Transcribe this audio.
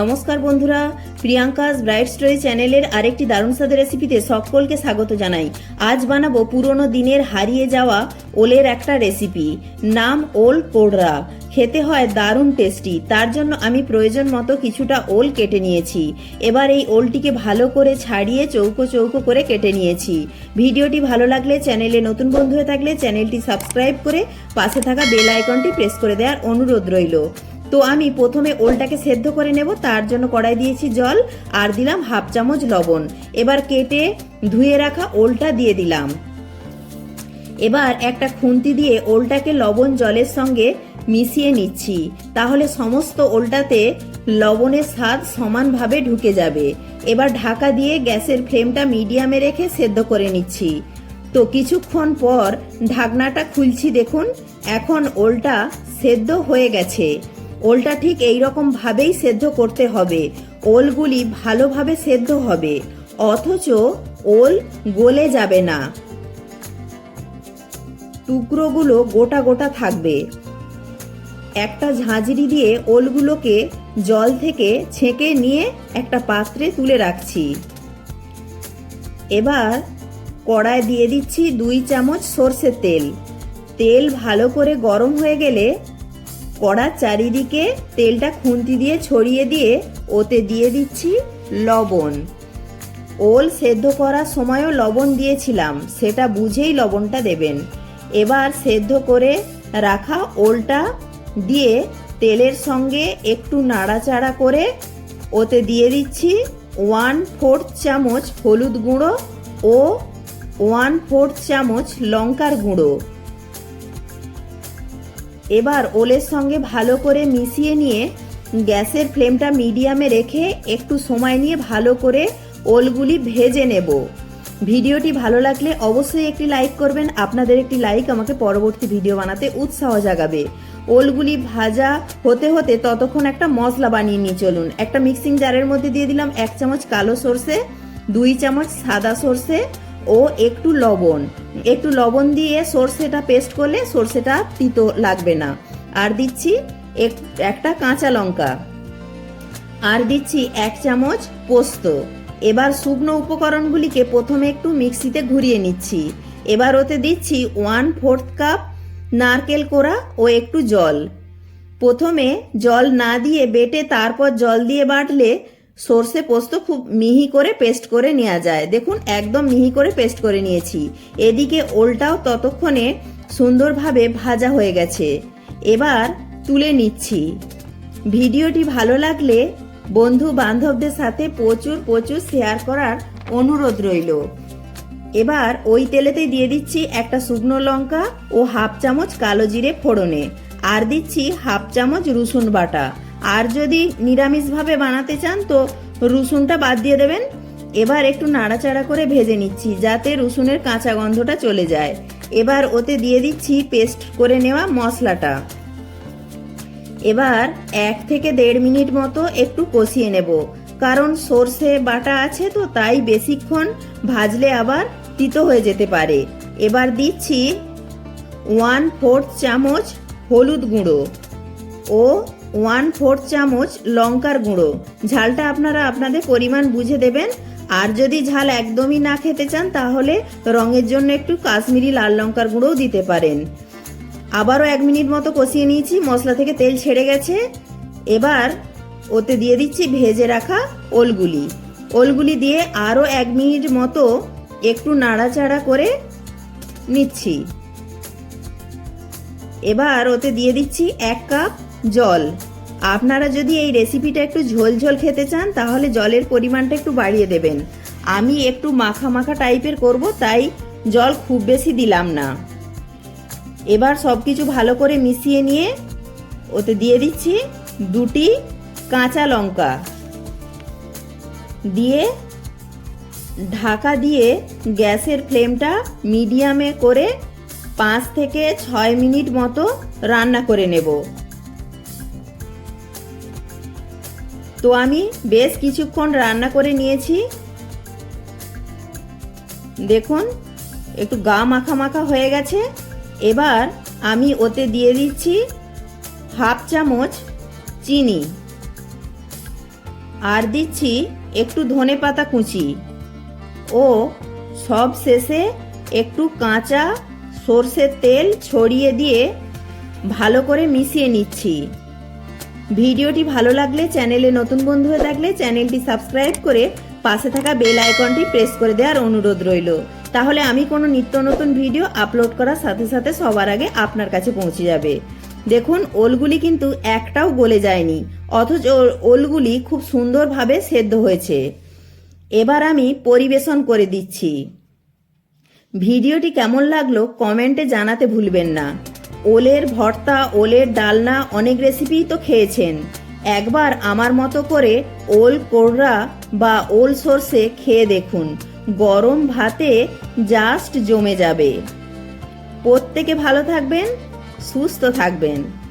নমস্কার বন্ধুরা, Priyanka's bright story চ্যানেলের আরেকটি দারুণ স্বাদের রেসিপিতে সকলকে স্বাগত জানাই। আজ বানাবো পুরনো দিনের হারিয়ে যাওয়া ওলের একটা রেসিপি, নাম ওল কোড়রা। খেতে হয় দারুণ টেস্টি, তার জন্য আমি প্রয়োজন মতো কিছুটা ওল কেটে নিয়েছি। এবার এই ওলটিকে ভালো করে ছাড়িয়ে চৌকো চৌকো করে কেটে নিয়েছি। ভিডিওটি ভালো লাগলে চ্যানেলে নতুন বন্ধু হয়ে থাকলে চ্যানেলটি সাবস্ক্রাইব করে পাশে থাকা বেল আইকনটি প্রেস করে দেওয়ার অনুরোধ রইল। তো আমি প্রথমে ওলটাকে সেদ্ধ করে নেব, তার জন্য কড়াই দিয়েছি জল আর দিলাম হাফ চামচ লবণ। এবার কেটে ধুয়ে রাখা ওলটা দিয়ে দিলাম। এবার একটা খুন্তি দিয়ে ওলটাকে লবণ জলের সঙ্গে মিশিয়ে নিচ্ছি, তাহলে সমস্ত ওলটাতে লবণের স্বাদ সমানভাবে ঢুকে যাবে। এবার ঢাকা দিয়ে গ্যাসের ফ্লেমটা মিডিয়ামে রেখে সেদ্ধ করে নিচ্ছি। তো কিছুক্ষণ পর ঢাকনাটা খুলছি দেখুন, এখন ওলটা সেদ্ধ হয়ে গেছে। ওলটা ঠিক এই ভাবেই সেদ্ধ করতে হবে। ওলগুলি ভালোভাবে সেদ্ধ হবে। অথচ ওল গলে যাবে না। টুকরোগুলো গোটা গোটা থাকবে। একটা ঝাঁঝরি দিয়ে ওলগুলোকে জল থেকে ছেঁকে নিয়ে একটা পাত্রে তুলে রাখছি। এবার কড়ায় দিয়ে দিচ্ছি দুই চামচ সর্ষের তেল। তেল ভালো করে গরম হয়ে গেলে কড়ার চারিদিকে তেলটা খুন্তি দিয়ে ছড়িয়ে দিয়ে ওতে দিয়ে দিচ্ছি লবণ। ওল সেদ্ধ করার সময়ও লবণ দিয়েছিলাম, সেটা বুঝেই লবণটা দেবেন। এবার সেদ্ধ করে রাখা ওলটা দিয়ে তেলের সঙ্গে একটু নাড়াচাড়া করে ওতে দিয়ে দিচ্ছি ওয়ান ফোর্থ চামচ হলুদ গুঁড়ো ও ওয়ান ফোর্থ চামচ লঙ্কার গুঁড়ো। এবার ওলের সঙ্গে ভালো করে মিশিয়ে নিয়ে গ্যাসের ফ্লেমটা মিডিয়ামে রেখে একটু সময় নিয়ে ভালো করে ওলগুলি ভেজে নেব। ভিডিওটি ভালো লাগলে অবশ্যই একটি লাইক করবেন, আপনাদের একটি লাইক আমাকে পরবর্তী ভিডিও বানাতে উৎসাহ জাগাবে। ওলগুলি ভাজা হতে হতে ততক্ষণ একটা মশলা বানিয়ে নিয়ে চলুন। একটা মিক্সিং জারের মধ্যে দিয়ে দিলাম এক চামচ কালো সর্ষে, দুই চামচ সাদা সর্ষে ও একটু লবণ। একটু লবণ দিয়ে সর্ষেটা পেস্ট করলে সর্ষেটা তিতো লাগবে না। আর দিচ্ছি এক- একটা কাঁচা লঙ্কা। আর দিচ্ছি এক চামচ পোস্ত। এবার শুকনো উপকরণগুলিকে প্রথমে একটু মিক্সিতে ঘুরিয়ে নিচ্ছি। এবার ওতে দিচ্ছি ওয়ান ফোর্থ কাপ নারকেল কোড়া ও একটু জল। প্রথমে জল না দিয়ে বেটে তারপর জল দিয়ে বাটলে সর্ষে পোস্ত খুব মিহি করে পেস্ট করে নেওয়া যায়। দেখুন, একদম মিহি করে পেস্ট করে নিয়েছি। এদিকে ওলটাও ততক্ষণে সুন্দরভাবে ভাজা হয়ে গেছে। এবার তুলে নিচ্ছি। ভিডিওটি ভালো লাগলে বন্ধু বান্ধবদের সাথে প্রচুর প্রচুর শেয়ার করার অনুরোধ রইল। এবার ওই তেলেতেই দিয়ে দিচ্ছি একটা শুকনো লঙ্কা ও হাফ চামচ কালো জিরে ফোড়নে। আর দিচ্ছি হাফ চামচ রসুন বাটা। আর যদি নিরামিষভাবে বানাতে চান, তো রসুনটা বাদ দিয়ে দেবেন। এবার একটু নাড়াচাড়া করে ভেজে নিচ্ছি, যাতে রসুনের কাঁচা গন্ধটা চলে যায়। এবার ওতে দিয়ে দিচ্ছি পেস্ট করে নেওয়া মশলাটা। এবার এক থেকে দেড় মিনিট মতো একটু কষিয়ে নেব, কারণ সর্ষে বাটা আছে তো, তাই বেশিক্ষণ ভাজলে আবার তিতো হয়ে যেতে পারে। এবার দিচ্ছি ওয়ান ফোর্থ চামচ হলুদ গুঁড়ো ও ওয়ান ফোর্থ চামচ লঙ্কার গুঁড়ো। ঝালটা আপনারা আপনাদের পরিমাণ বুঝে দেবেন। আর যদি ঝাল একদমই না খেতে চান, তাহলে রঙের জন্য একটু কাশ্মীরি লাল লঙ্কার গুঁড়োও দিতে পারেন। আবারও এক মিনিট মতো কষিয়ে নিয়েছি, মশলা থেকে তেল ছেড়ে গেছে। এবার ওতে দিয়ে দিচ্ছি ভেজে রাখা ওলগুলি। ওলগুলি দিয়ে আরও এক মিনিট মতো একটু নাড়াচাড়া করে নিচ্ছি। এবার ওতে দিয়ে দিচ্ছি এক কাপ জল। আপনারা যদি এই রেসিপিটা একটু ঝোল ঝোল খেতে চান, তাহলে জলের পরিমাণটা একটু বাড়িয়ে দেবেন। আমি একটু মাখা মাখা টাইপের করব, তাই জল খুব বেশি দিলাম না। এবার সব কিছু ভালো করে মিশিয়ে নিয়ে ওতে দিয়ে দিচ্ছি দুটি কাঁচা লঙ্কা। দিয়ে ঢাকা দিয়ে গ্যাসের ফ্লেমটা মিডিয়ামে করে পাঁচ থেকে ছয় মিনিট মতো রান্না করে নেব। তো আমি বেশ কিছুক্ষণ রান্না করে নিয়েছি। দেখুন, একটু গা মাখা মাখা হয়ে গেছে। এবার আমি ওতে দিয়ে দিচ্ছি হাফ চামচ চিনি। আর দিচ্ছি একটু ধনে পাতা কুচি। ও সব শেষে একটু কাঁচা সর্ষের তেল ছড়িয়ে দিয়ে ভালো করে মিশিয়ে নিচ্ছি। ভিডিওটি ভালো লাগলে চ্যানেলে নতুন বন্ধু হয়ে থাকলে চ্যানেলটি সাবস্ক্রাইব করে পাশে থাকা বেল আইকনটি প্রেস করে দেওয়ার অনুরোধ রইল। তাহলে আমি কোনো নিত্য নতুন ভিডিও আপলোড করার সাথে সাথে সবার আগে আপনার কাছে পৌঁছে যাবে। দেখুন, ওলগুলি কিন্তু একটাও গলে যায়নি, অথচ ওলগুলি খুব সুন্দরভাবে সেদ্ধ হয়েছে। এবার আমি পরিবেশন করে দিচ্ছি। ভিডিওটি কেমন লাগল কমেন্টে জানাতে ভুলবেন না। ওলের ভর্তা, ওলের ডালনা অনেক রেসিপিই তো খেয়েছেন। একবার আমার মতো করে ওল কোড়রা বা ওল সর্ষে খেয়ে দেখুন। গরম ভাতে জাস্ট জমে যাবে। প্রত্যেকে ভালো থাকবেন, সুস্থ থাকবেন।